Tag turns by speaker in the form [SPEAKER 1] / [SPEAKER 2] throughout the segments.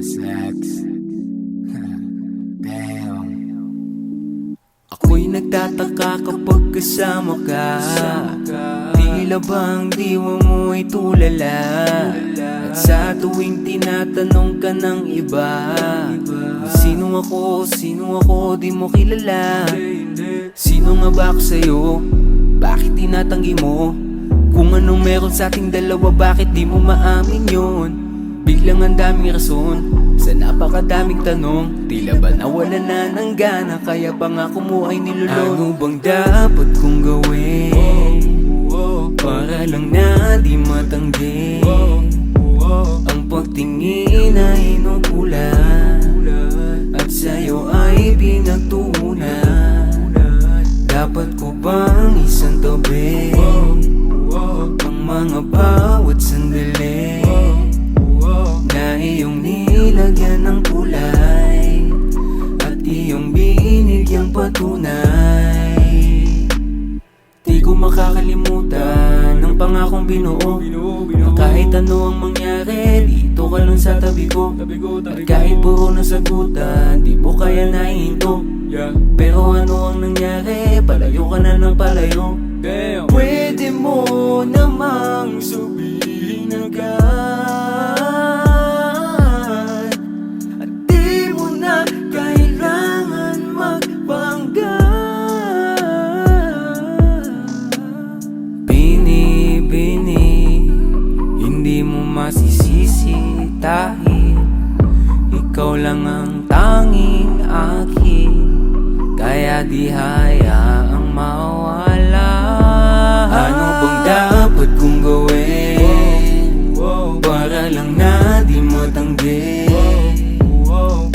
[SPEAKER 1] the sex Damn Ako'y nagtataka kapag kasama ka Tila ba ang diwa mo ay tulala At sa tuwing tinatanong ka ng iba Sino ako, sino ako, di mo kilala Sino nga ba ako sa'yo? Bakit tinatanggi mo? Kung anong meron sa ating dalawa, bakit di mo maamin yon? Biglang ang daming rason Sa napakadaming tanong. Tila ba nawala na ng gana Kaya pangako mo ay nilulong? Ano bang dapat kong gawin? Para lang na di matanggi. Ang pagtingin ay inukulan At sa'yo ay pinagtuunan. Dapat ko bang isang tabi? Ang mga bawat nilagyan ng kulay At iyong binigyang patunay. Di ko makakalimutan Ang pangakong binuo. Na kahit ano ang mangyari Dito ka lang sa tabi ko. At kahit puro na sagutan Di mo kaya nahinto. Pero ano ang nangyari Palayo ka na ng palayo. Pwede mo namang sabihin masisisi dahil Ikaw lang ang tanging akin Kaya di hayaang mawala. Ano bang dapat kong gawin? Para lang na di matanggi?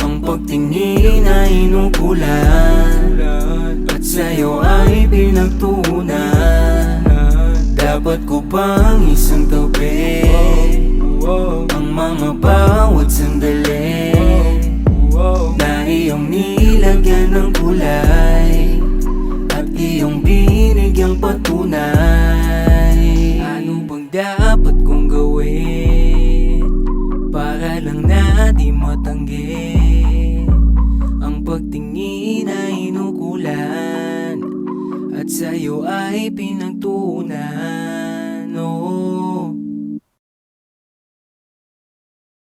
[SPEAKER 1] Ang pagtingin ay inukulan At sa'yo ay pinagtuunan. Dapat ko bang isang tabi lang na di matanggi. Ang pagtingin ay inukulan. At sa'yo ay pinagtuunan